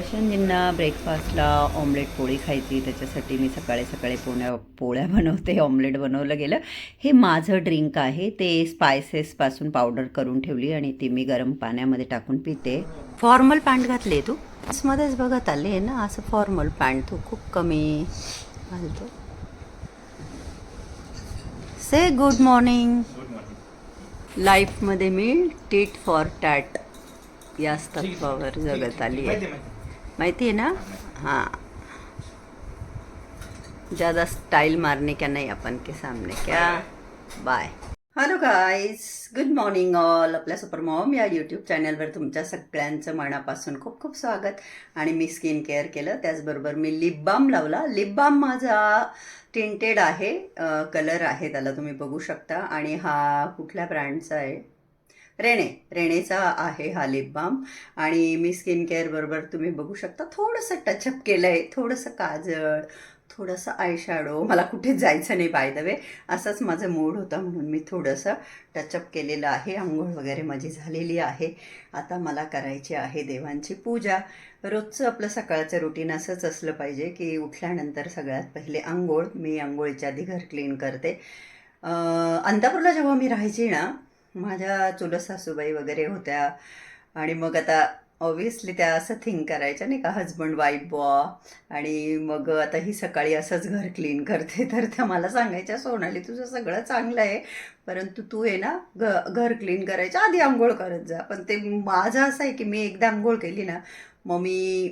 प्रशांतजींना ब्रेकफास्टला omelette पोळी खायची त्याच्यासाठी मी सकाळी सकाळी पोण्या पोळ्या बनवते ऑमलेट बनवलं गेलं. हे माझं ड्रिंक आहे. ते स्पायसेसपासून पावडर करून ठेवली आणि ती मी गरम पाण्यामध्ये टाकून पिते. फॉर्मल पॅन्ट घातली तू? मध्येच बघत आले ना असं फॉर्मल पॅन्ट तू खूप कमी घालतो. से गुड मॉर्निंग लाईफमध्ये मी टीट फॉर टॅट याच तत्वावर जगत आली आहे. माहिती है ना? हाँ. ज़्यादा स्टाइल मारने का नहीं अपन के सामने क्या? Bye hello guys good morning all आपल्या सुपर मॉम या यूट्यूब चॅनलवर तुमच्या सगळ्यांचं मनापासून खूप खूप स्वागत. आणि मी स्किन केअर केलं. त्याचबरोबर मी लिप बाम लावला. लिप बाम माझा टिंटेड आहे. कलर आहे त्याला तुम्ही बघू शकता. आणि हा कुठल्या ब्रँडचा आहे? रेणे रेणेचा आहे हा लिप बाम आणि मी स्किन केअरबरोबर तुम्ही बघू शकता थोडंसं टचअप केलं आहे थोडंसं काजळ थोडंसं आयशॅडो मला कुठे जायचं नाही बाय द वे असंच माझं मूड होता म्हणून मी थोडंसं टचअप केलेलं आहे. आंघोळ वगैरे माझी झालेली आहे. आता मला करायची आहे देवांची पूजा. रोजचं आपलं सकाळचं रुटीन असंच असलं पाहिजे की उठल्यानंतर सगळ्यात पहिले आंघोळ. मी आंघोळीच्या आधी घर क्लीन करते. अंतापूरला जेव्हा मी राहायची ना माझ्या चुलत सासूबाई वगैरे होत्या. आणि मग आता ऑब्विसली त्या असं थिंक करायच्या नाही का हजबंड वाईफ बॉ आणि मग आता ही सकाळी असंच घर क्लीन करते. तर त्या मला सांगायच्या सोनाली तुझं सगळं चांगलं आहे. परंतु तू आहे ना घ घर क्लीन करायच्या. आधी आंघोळ करत जा. पण ते माझं असं आहे की मी एकदा आंघोळ केली ना मग मी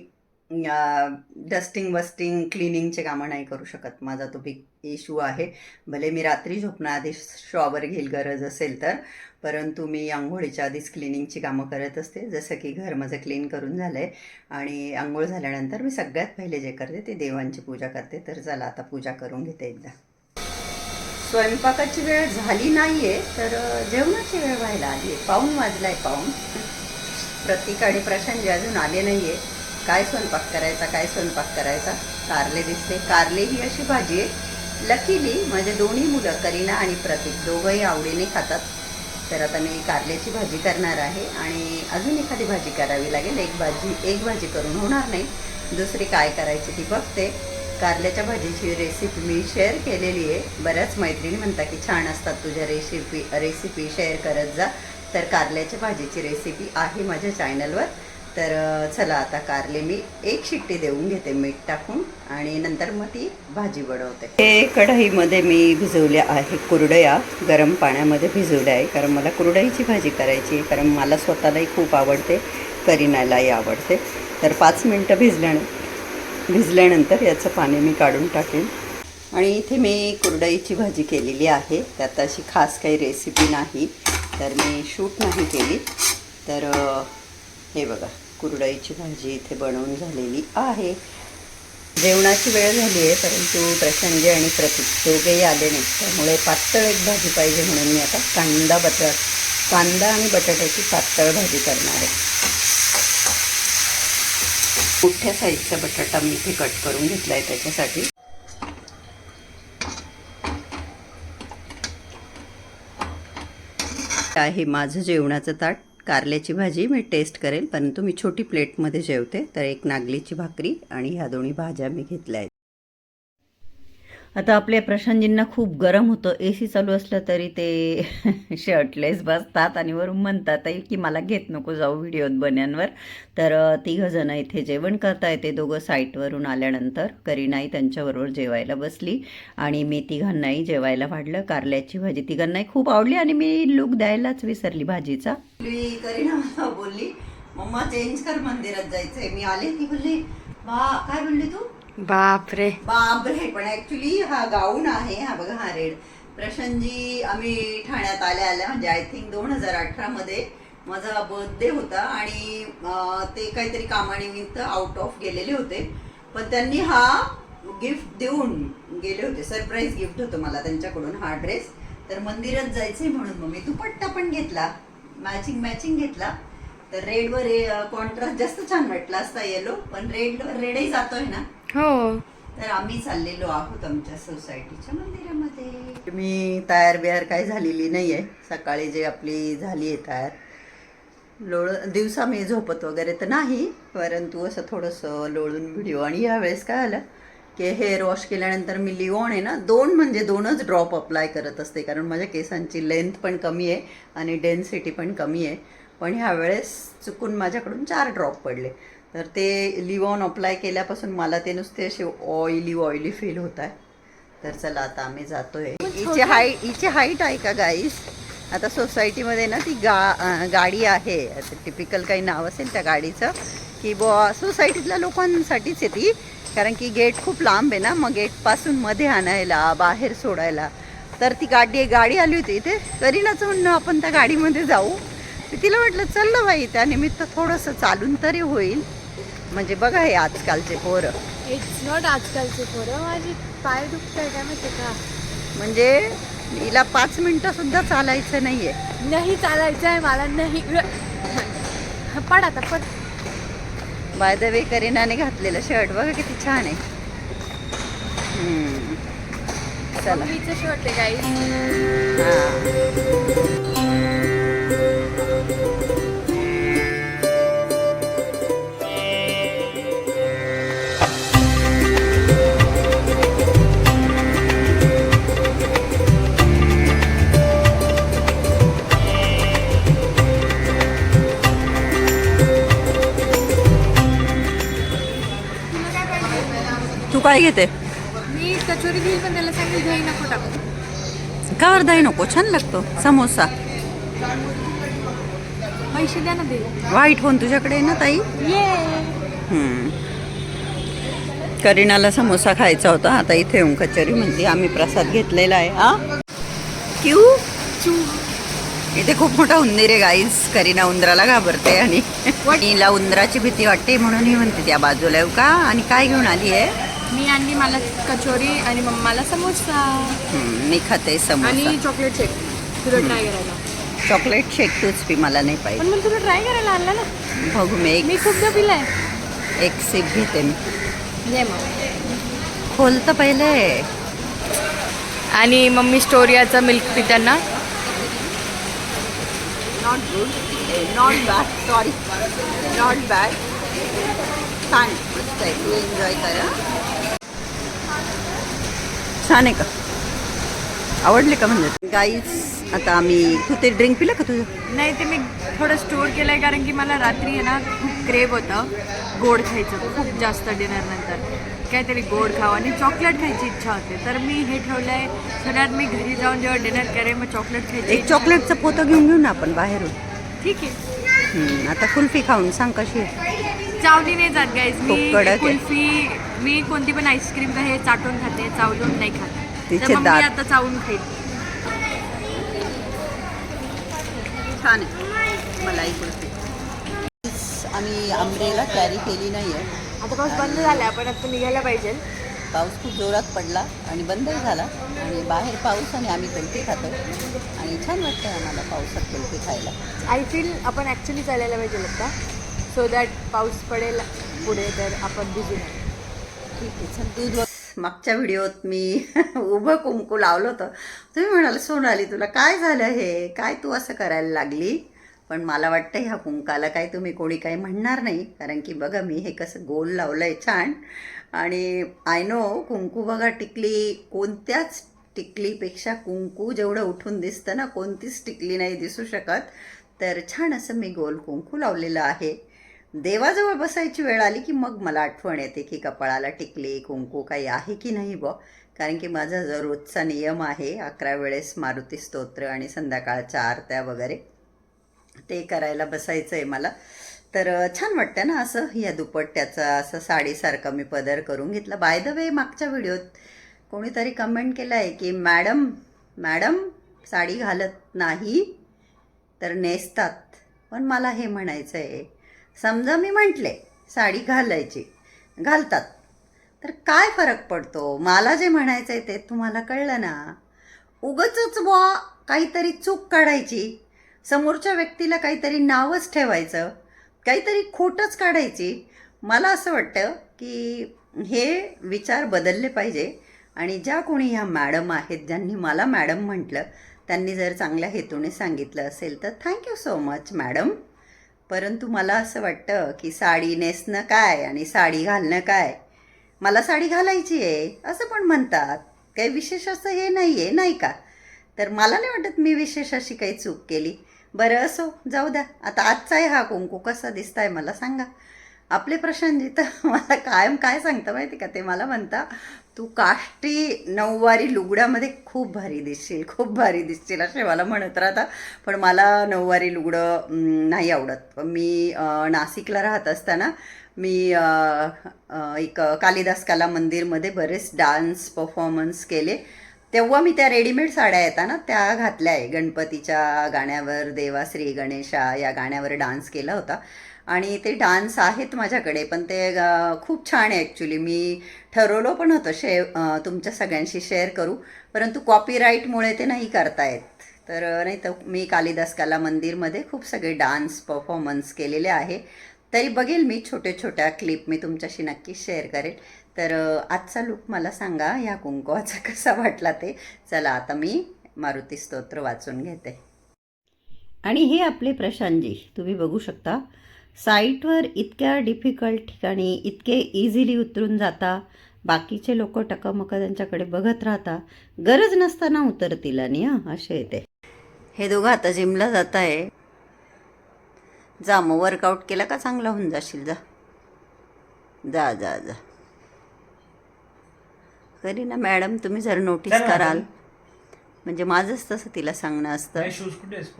डस्टिंग वस्टिंग क्लिनिंगचे कामं नाही करू शकत. माझा तो बिग इशू आहे. भले मी रात्री झोपण्याआधी शॉवर घेईल गरज असेल तर परंतु मी आंघोळीच्या आधीच क्लिनिंगची कामं करत असते. जसं की घर माझं क्लीन करून झालं आहे आणि आंघोळ झाल्यानंतर मी सगळ्यात पहिले जे करते ते देवांची पूजा करते. तर चला आता पूजा करून घेते एकदा. स्वयंपाकाची वेळ झाली नाही आहे तर जेवणाची वेळ व्हायला आली आहे पाऊन वाजला आहे पाऊन प्रतीक आणि प्रशांत जे अजून आले नाही आहे काय स्वयंपाक करायचा काय स्वयंपाक करायचा? कारले दिसते. कारले ही अशी भाजी आहे. लकीली माझे दोन्ही मुलं करीना आणि प्रतीक. दोघंही आवडीने खातात. तर आता मी कारल्याची भाजी करणार आहे आणि अजून एखादी भाजी करावी लागेल. एक भाजी एक भाजी करून होणार नाही. दुसरी काय करायची ती बघते. कारल्याच्या भाजीची रेसिपी मी शेअर केलेली आहे. बऱ्याच मैत्रिणी म्हणतात की छान असतात तुझ्या रेसिपी रेसिपी शेअर करत जा. तर कारल्याच्या भाजीची रेसिपी आहे माझ्या चॅनलवर तर चला आता कारले मी एक शिट्टी देऊन घेते मीठ टाकून आणि नंतर मग ती भाजी बनवते हे कढईमध्ये मी भिजवल्या आहे कुरडया. गरम पाण्यामध्ये भिजवल्या आहे कारण मला कुरडईची भाजी करायची आहे कारण मला स्वतःलाही खूप आवडते करिनालाही आवडते. तर पाच मिनटं भिजल्यानं भिजल्यानंतर याचं पाणी मी काढून टाकेन. आणि इथे मी कुरडईची भाजी केलेली आहे त्यात अशी खास काही रेसिपी नाही तर मी शूट नाही केली. तर हे बघा. कुरडईची भाजी इथे बनवून झालेली आहे. जेवणाची वेळ झाली आहे परंतु प्रसंगी आणि प्रतीक दोघेही आले नाही त्यामुळे पातळ एक भाजी पाहिजे म्हणून मी आता कांदा बटाट कांदा आणि बटाट्याची पातळ भाजी करणार आहे. मोठ्या साईजचा बटाटा मी इथे कट करून घेतला आहे त्याच्यासाठी आहे माझं जेवणाचं ताट. कारल्याची भाजी मी टेस्ट करेल परंतु मी छोटी प्लेटमध्ये जेवते. तर एक नागलीची भाकरी आणि ह्या दोन्ही भाज्या मी घेतल्या आहेत. आता आपल्या प्रशांतजींना खूप गरम होतं. ए सी चालू असलं तरी ते शर्टलेस बसतात आणि वरून म्हणतातही की मला घेत नको जाऊ व्हिडिओत बन्यांवर. तर तिघंजणं इथे जेवण करता येते. दोघं साईटवरून आल्यानंतर करीनाई त्यांच्याबरोबर जेवायला बसली आणि मी तिघांनाही जेवायला वाढलं. कारल्याची भाजी तिघांनाही खूप आवडली आणि मी लुक द्यायलाच विसरली भाजीचा. करीना बोलली मम्मा चेंज कर मंदिरात जायचंय. मी आले ती बोलली बा काय बोलली तू? बापरे. बापरे पण ऍक्च्युली हा गाऊन आहे हा बघा हा रेड. प्रशांतजी आम्ही ठाण्यात आल्या आल्या म्हणजे आय थिंक दोन हजार अठरा मध्ये माझा बर्थडे होता आणि ते काहीतरी कामानिमित्त आउट ऑफ गेलेले होते. पण त्यांनी हा गिफ्ट देऊन गेले होते. सरप्राईज गिफ्ट होतं मला त्यांच्याकडून हा ड्रेस तर मंदिरात जायचंय म्हणून मग मी दुपट्टा पण घेतला. मॅचिंग मॅचिंग घेतला. तर रेडवर कॉन्ट्रास्ट जास्त छान वाटला असता येलो पण रेड रेडही जातोय ना. हो. तर आम्ही चाललेलो आहोत आमच्या सोसायटीच्या मंदिरामध्ये. मी तयार बियार काही झालेली नाही आहे सकाळी जे आपली झाली आहे तयार. लोळ दिवसा मी झोपत वगैरे तर नाही परंतु असं थोडंसं लोळून व्हिडिओ आणि यावेळेस काय आलं की हेअर वॉश केल्यानंतर मी लिओन आहे ना दोन म्हणजे दोनच ड्रॉप अप्लाय करत असते. कारण माझ्या केसांची लेंथ पण कमी आहे आणि डेन्सिटी पण कमी आहे. पण ह्यावेळेस चुकून माझ्याकडून चार ड्रॉप पडले. तर ते लिओन अप्लाय केल्यापासून मला ते नुसते असे ऑइली ऑइली फील होत आहे. तर चला आता आम्ही जातोय. हिची हाईट हिची हाईट आहे का गाईस आता सोसायटीमध्ये ना ती गा गाडी आहे. टिपिकल काही नाव असेल त्या गाडीचं की बुवा सोसायटीतल्या लोकांसाठीच आहे ती. कारण की गेट खूप लांब आहे ना मग गेटपासून मध्ये आणायला बाहेर सोडायला. तर ती गाडी गाडी आली होती इथे. करीनाचं म्हणणं आपण त्या गाडीमध्ये जाऊ. मी तिला म्हटलं चल ना बाई त्यानिमित्त थोडंसं चालून तरी होईल. म्हणजे बघा हे आजकालचे पोरं. इट्स नॉट आजकालचे पोरं माझी पाय दुखतंय काय माहिती का? म्हणजे हिला पाच मिनिटं सुद्धा चालायचं नाहीये. नाही चालायचं आहे मला नाही. पड आता पड. बाय द वे करीनाने घातलेलं शर्ट बघा किती छान आहे. हम्म. चला. मम्मीचं शर्ट आहे काही हा. तू काय घेते? मी कचोरी घेईल पण त्याला सांगेल घ्याई नको टाकू. का अर्धाही नको? छान लागतो. समोसा. पैसे द्या ना व्हाईट फोन तुझ्याकडे आहे ना ताई? हम्म. करीनाला समोसा खायचा होता आता इथे येऊन कचोरी म्हणते आम्ही प्रसाद घेतलेला आहे. हा क्यू? चू. इथे खूप मोठा उंदीर आहे गाईज करीना उंदराला घाबरते आणि नीला उंदराची भीती वाटते म्हणून ही म्हणते त्या बाजूला येऊ का? आणि काय घेऊन आली आहे? मी आणली मला कचोरी आणि मम्माला समोसा. हम्म, मी खाते समोसा. आणि चॉकलेट शेक तुला ट्राय करायला. चॉकलेट शेक तूच पी मला नाही पण पाहिजे मग तुला ट्राय करायला आणला ना. बघू मी एक मी खूपदा पिलाय एक सिप घेते मी. ये मग. खोल तर पहिले. आणि मम्मी स्टोरियाचा मिल्क पिताना not good not bad sorry not bad छान मस्त आहे तू एन्जॉय कर? छान आहे का? आवडले का म्हणजे? गाईज आता आम्ही तू ते ड्रिंक पिलं का तुझं? नाही ते मी थोडं स्टोर केलं आहे कारण की मला रात्री आहे ना खूप क्रेव होतं गोड खायचं खूप जास्त डिनर नंतर. काहीतरी गोड खावं आणि चॉकलेट खायची इच्छा होते. तर मी हे ठेवलं आहे सगळ्यात मी घरी जाऊन जेव्हा डिनर करेन मग चॉकलेट खायची एक चॉकलेटचं पोतं घेऊन घेऊ ना आपण बाहेरून? ठीक आहे. हम्म, आता कुल्फी खाऊन सांग कशी आहे? चावली नाही जात गाईज मी खूप कडक आहे. कुल्फी मी कोणती पण आईस्क्रीम का हे चाटून खाते चावलून नाही खात. तिचे तर मग मी दात. आता चावून खाईल. छान आहे. मलाई कुल्फी. आम्ही आंब्रेला कॅरी केली नाही आहे आता पाऊस बंद झाला आपण आता निघायला पाहिजे. पाऊस खूप जोरात पडला आणि बंदही झाला. आणि बाहेर पाऊस आणि आम्ही कुल्फी खातो. आणि छान वाटतं आम्हाला पावसात कुल्फी खायला. आय फील आपण ॲक्च्युली चालायला पाहिजे आता सो दॅट पाऊस पडेल पुढे तर आपण भिजू नये. ठीक आहे चल दूध मागच्या व्हिडिओत मी उभं कुंकू लावलं होतं. तुम्ही म्हणाल सोनाली तुला काय झालं हे? काय तू असं करायला लागली? पण मला वाटतं ह्या कुंकाला काय तुम्ही कोणी काही म्हणणार नाही. कारण की बघा मी हे कसं गोल लावलं आहे छान. आणि आय नो कुंकू बघा टिकली कोणत्याच टिकलीपेक्षा कुंकू जेवढं उठून दिसतं ना कोणतीच टिकली नाही दिसू शकत. तर छान असं मी गोल कुंकू लावलेलं आहे. देवाजवळ बसायची वेळ आली की मग मला आठवण येते की कपाळाला टिकली कुंकू काही आहे की नाही ब कारण की माझा जो रोजचा नियम आहे अकरा वेळेस मारुती स्तोत्र आणि संध्याकाळच्या आरत्या वगैरे ते करायला बसायचं आहे मला. तर छान वाटतं ना असं या दुपट्ट्याचा असं साडीसारखं मी पदर करून घेतला. बाय द वे मागच्या व्हिडिओत कोणीतरी कमेंट केलं आहे की मॅडम मॅडम साडी घालत नाही तर नेसतात. पण मला हे म्हणायचं आहे समजा मी म्हटले साडी घालायची. घालतात. तर काय फरक पडतो? मला जे म्हणायचं आहे ते तुम्हाला कळलं ना? उगच बुवा काहीतरी चूक काढायची. समोरच्या व्यक्तीला काहीतरी नावच ठेवायचं. काहीतरी खोटंच काढायची. मला असं वाटतं की हे विचार बदलले पाहिजे. आणि ज्या कोणी ह्या मॅडम आहेत ज्यांनी मला मॅडम म्हटलं त्यांनी जर चांगल्या हेतूने सांगितलं असेल तर थँक्यू सो मच मॅडम. परंतु मला असं वाटतं की साडी नेसणं काय आणि साडी घालणं काय? मला साडी घालायची आहे असं पण म्हणतात. काही विशेष असं हे नाही आहे नाही का? तर मला नाही वाटत मी विशेष अशी काही चूक केली. बरं असो जाऊ द्या. आता आजचा आहे हा कुंकू कसा दिसताय मला सांगा. आपले प्रशांतजी तर मला कायम काय सांगता माहिती का? ते मला म्हणता तू काष्टी नऊवारी लुगड्यामध्ये खूप भारी दिसशील खूप भारी दिसशील असे मला म्हणत राहता. पण मला नऊवारी लुगडं नाही आवडत. मी नाशिकला राहत असताना मी एक कालिदास कला मंदिरमध्ये बरेच डान्स परफॉर्मन्स केले. तेव्हा मी त्या रेडीमेड साड्या येतात ना त्या घातल्या आहे. गणपतीच्या गाण्यावर देवा श्री गणेशा या गाण्यावर डान्स केला होता. आणि ते डान्स आहेत माझ्याकडे पण ते खूप छान आहे ॲक्च्युली मी ठरवलं पण होतं शे तुमच्या सगळ्यांशी शेअर करू. परंतु कॉपीराईटमुळे ते नाही करतायत. तर नाही तर मी कालिदास कला मंदिरमध्ये खूप सगळे डान्स परफॉर्मन्स केलेले आहे. तरी बघेल मी छोट्या छोट्या क्लिप मी तुमच्याशी नक्की शेअर करेल. तर आजचा लुक मला सांगा ह्या कुंकवाचा कसा वाटला ते? चला आता मी मारुती स्तोत्र वाचून घेते. आणि हे आपले प्रशांतजी तुम्ही बघू शकता साईटवर इतक्या डिफिकल्ट ठिकाणी इतके इझिली उतरून जाता बाकीचे लोक टकमक त्यांच्याकडे बघत राहता गरज नसताना उतरतील आणि हां असे येते हे दोघं आता जिमला जात आहे. जा मग वर्कआउट केला का चांगला होऊन जाशील जा. जा जा जा. खरी ना मॅडम तुम्ही जर नोटीस कराल? म्हणजे माझंच तसं तिला सांगणं असतं?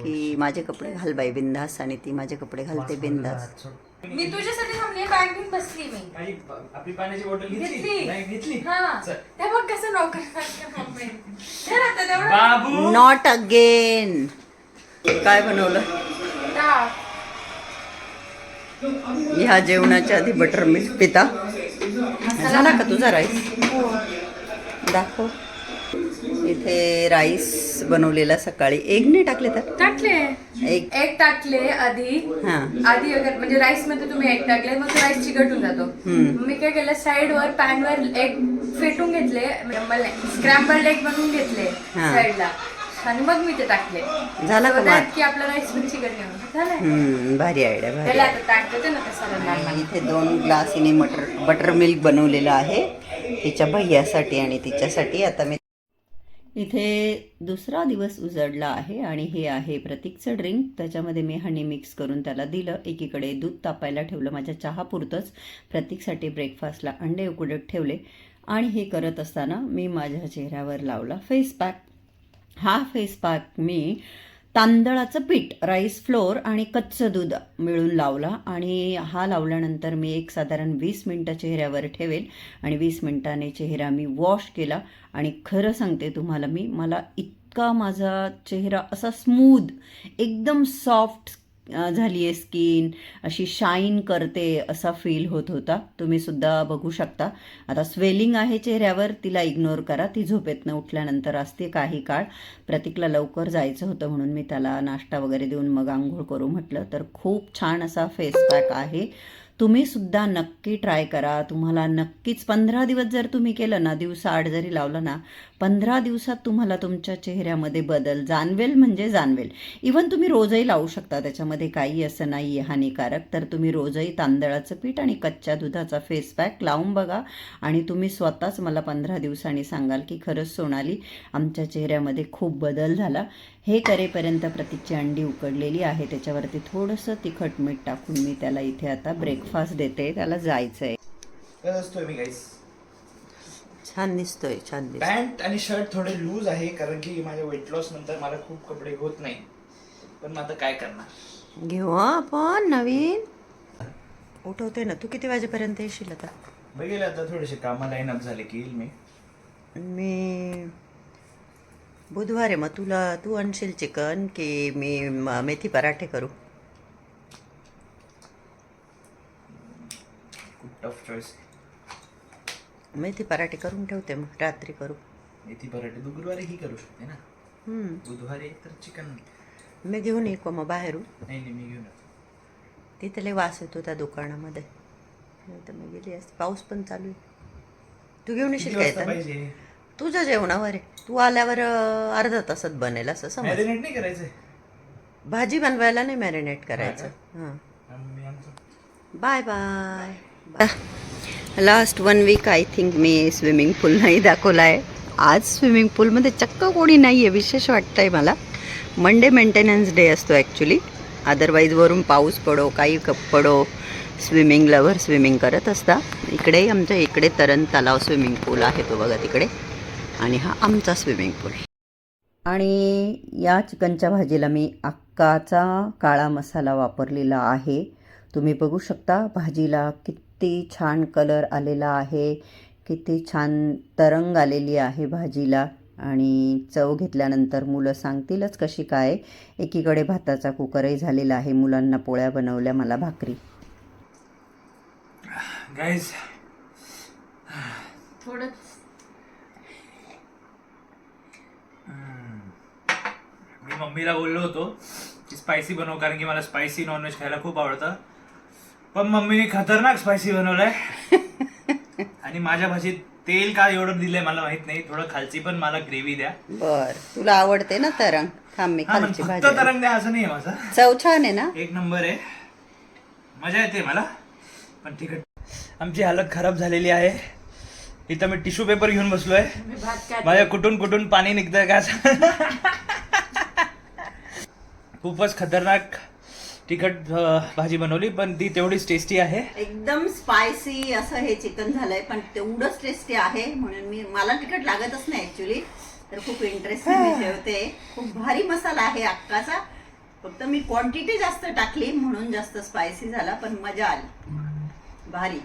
की माझे कपडे घाल बाई बिंदास आणि ती माझे कपडे घालते बिंदास. मी तुझ्यासाठी थांबली बॅग घेऊन बसली मी. काही आपली पाण्याची बॉटल घेतली? घेतली. नाही घेतली? हा. चल. त्या बघ कसं नोकर हे बाबू! नॉट अगेन काय बनवलं. ह्या जेवणाच्या आधी बटर मिल्क पिता. झाला का तुझा राईस दाखव. इथे राईस बनवलेला सकाळी. एग नाही टाकले तर? टाकले. एग एक टाकले आधी. हां. आधी अगर म्हणजे राईसमध्ये तुम्ही एक टाकले मग राईस चिकटून जातो. मी काय केलं साइड वर पॅन वर एग फेटून घेतले स्क्रॅम्बल्ड एग बनवून घेतले. साईडला. आणि मग मी ते टाकले. झाला का आपला राईस पण चिकट भारी आयडिया भारी. आता ना इथे दोन ग्लास हिने मटर बटर मिल्क बनवलेलं आहे. तिच्या भैयासाठी आणि तिच्यासाठी. आता मी इथे दुसरा दिवस उजडला आहे आणि हे आहे प्रतीकचं ड्रिंक त्याच्यामध्ये मी हनी मिक्स करून त्याला दिलं. एकीकडे दूध तापायला ठेवलं. माझ्या चहापुरतंच प्रतीकसाठी ब्रेकफास्टला अंडे उकडत ठेवले. आणि हे करत असताना मी माझ्या चेहऱ्यावर लावला फेस पॅक हा फेस पॅक मी तांदळाचं पीठ राईस फ्लोअर आणि कच्चं दूध मिळून लावला आणि हा लावल्यानंतर मी एक साधारण वीस मिनटं चेहऱ्यावर ठेवेल आणि वीस मिनटाने चेहरा मी वॉश केला आणि खरं सांगते तुम्हाला मी मला इतका माझा चेहरा असा स्मूद एकदम सॉफ्ट झाली आहे स्किन अशी शाईन करते असा फील होत होता. तुम्ही सुद्धा बघू शकता. आता स्वेलिंग आहे चेहऱ्यावर तिला इग्नोर करा. ती झोपेतनं उठल्यानंतर असते काही काळ. प्रतीकला लवकर जायचं होतं म्हणून मी त्याला नाश्ता वगैरे देऊन मग आंघोळ करू म्हटलं. तर खूप छान असा फेस पॅक आहे. तुम्ही सुद्धा नक्की ट्राय करा. तुम्हाला नक्कीच पंधरा दिवस जर तुम्ही केलं ना दिवसा आठ जरी लावलं ना पंधरा दिवसात तुम्हाला तुमच्या चेहऱ्यामध्ये बदल जाणवेल म्हणजे जाणवेल. इवन तुम्ही रोजही लावू शकता त्याच्यामध्ये काही असं नाही आहे हानिकारक. तर तुम्ही रोजही तांदळाचं पीठ आणि कच्च्या दुधाचा फेस पॅक लावून बघा आणि तुम्ही स्वतःच मला पंधरा दिवसांनी सांगाल की खरंच सोनाली आमच्या चेहऱ्यामध्ये खूप बदल झाला. हे करेपर्यंत प्रतीकची अंडी उकडलेली आहे त्याच्यावरती थोडंसं तिखट मीठ टाकून मी त्याला इथे आता ब्रेक ब्रेकफास्ट देते त्याला जायचं आहे मी गाईस छान दिसतोय छान दिसतोय. पॅन्ट आणि शर्ट थोडे लूज आहे कारण की माझ्या वेट लॉस नंतर मला खूप कपडे होत नाही. पण मग आता काय करणार? घेऊ आपण नवीन. उठवते ना तू किती वाजेपर्यंत येशील आता? बघेल आता थोडेसे कामं लाईन अप झाले की येईल मी. मी बुधवार आहे मग तुला तू आणशील चिकन की मी म- मेथी पराठे करू खूप टफ चॉईस मेथी पराठे करून ठेवते मग रात्री करू मेथी पराठे तू गुरुवारी ही करू शकते ना? हम्म. बुधवारी तर चिकन मी घेऊन का मग बाहेरून. नाही नाही मी घेऊन येतो. तिथे लय वास येतो त्या दुकानामध्ये. नाही तर मी गेली असते. पाऊस पण चालू आहे. तू घेऊन किती येशील काय वाजता तर पाहिजे? तुझ्या जेवणावर आहे. तू आल्यावर अं, अर्धा तासात बनेल असं समज. मॅरिनेट नाही करायचंय? भाजी बनवायला नाही मॅरिनेट करायचं. हां. Bye bye last one week I think me swimming pool नाही दाखवला आहे आज स्विमिंग पूलमध्ये चक्क कोणी नाही आहे विशेष वाटतं आहे मला. मंडे मेंटेनन्स डे असतो ॲक्च्युली अदरवाईज वरून पाऊस पडो काही कप पडो. स्विमिंग लवर स्विमिंग करत असता. इकडे आमच्या इकडे तरण तलाव स्विमिंग पूल आहे तो बघा तिकडे. आणि हा आमचा स्विमिंग पूल आणि या चिकनच्या भाजीला मी अक्काचा काळा मसाला वापरलेला आहे. तुम्ही बघू शकता भाजीला किती छान कलर आलेला आहे किती छान तरंग आलेली आहे भाजीला. आणि चव घेतल्यानंतर मुलं सांगतीलच कशी काय एकीकडे भाताचा कुकरही झालेला आहे मुलांना पोळ्या बनवल्या मला भाकरी. गाईज थोडं मी मम्मीला बोललो होतो की स्पायसी बनव कारण की मला स्पायसी नॉनव्हेज खायला खूप आवडतं. पण मम्मीने खतरनाक स्पायसी बनवलंय. आणि माझ्या भाजीत तेल का एवढं दिलंय मला माहीत नाही. थोडं खालची पण मला ग्रेव्ही द्या. बर. तुला आवडते ना तरंग? थांब मी हा पण खालची फक्त भाजी तरंग द्या असं नाही माझा. चव छान आहे ना? एक नंबर आहे. मजा येते मला. पण तिकट आमची हालत खराब झालेली आहे. इथं मी टिश्यू पेपर घेऊन भात काय माझ्या कुठून कुठून पाणी निघतंय का? खूपच खतरनाक. तिखट भाजी बनवली पण ती तेवढीच टेस्टी आहे. एकदम स्पायसी असं हे चिकन झालंय पण तेवढंच टेस्टी आहे. म्हणून मी मला तिखट लागतच नाही ऍक्च्युली तर खूप इंटरेस्ट मी जेवते खूप भारी मसाला आहे अक्काचा फक्त मी क्वांटिटी जास्त टाकली म्हणून जास्त स्पायसी झाला पण मजा आली. भारी.